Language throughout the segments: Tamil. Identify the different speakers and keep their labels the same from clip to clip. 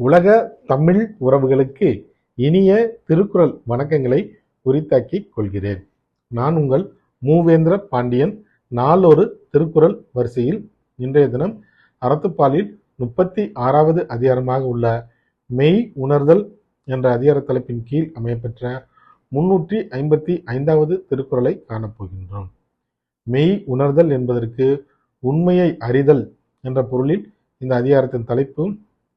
Speaker 1: உலக தமிழ் உறவுகளுக்கு இனிய திருக்குறள் வணக்கங்களை உரித்தாக்கிக் கொள்கிறேன். நான் உங்கள் மூவேந்திர பாண்டியன். நாளொரு திருக்குறள் வரிசையில் இன்றைய தினம் அறத்துப்பாலில் முப்பத்தி ஆறாவது அதிகாரமாக உள்ள மெய் உணர்தல் என்ற அதிகார தலைப்பின் கீழ் அமையப்பெற்ற முன்னூற்றி ஐம்பத்தி ஐந்தாவது திருக்குறளை காணப்போகின்றோம். மெய் உணர்தல் என்பதற்கு உண்மையை அறிதல் என்ற பொருளில் இந்த அதிகாரத்தின் தலைப்பு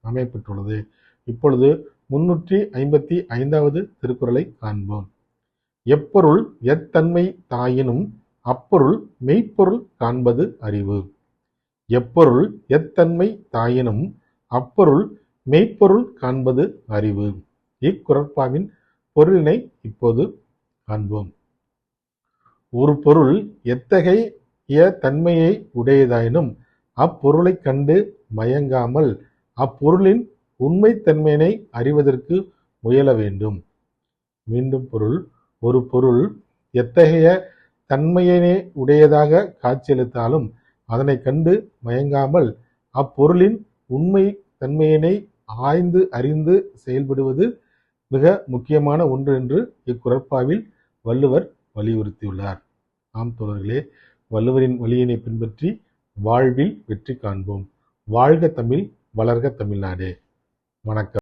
Speaker 1: அமையப்பட்டுள்ளது இப்பொழுது முன்னூற்றி ஐம்பத்தி ஐந்தாவது திருக்குறளை காண்போம். எப்பொருள் எத்தன்மை தாயினும் அப்பொருள் மெய்ப்பொருள் காண்பது அறிவு. எப்பொருள் எத்தன்மை தாயினும் அப்பொருள் மெய்ப்பொருள் காண்பது அறிவு. இக்குறப்பாவின் பொருளினை இப்போது காண்போம். ஒரு பொருள் எத்தகைய தன்மையை உடையதாயினும் அப்பொருளைக் கண்டு மயங்காமல் அப்பொருளின் உண்மைத்தன்மையினை அறிவதற்கு முயல வேண்டும். மீண்டும் பொருள். ஒரு பொருள் எத்தகைய தன்மையினை உடையதாக காட்சியளித்தாலும் அதனை கண்டு மயங்காமல் அப்பொருளின் உண்மை தன்மையினை ஆய்ந்து அறிந்து செயல்படுவது மிக முக்கியமான ஒன்று என்று இக்குறப்பாவில் வள்ளுவர் வலியுறுத்தியுள்ளார். ஆம் தோழர்களே வள்ளுவரின் வழியினை பின்பற்றி வாழ்வில் வெற்றி காண்போம். வாழ்க தமிழ் வளர்க தமிழ்நாடு. வணக்கம்.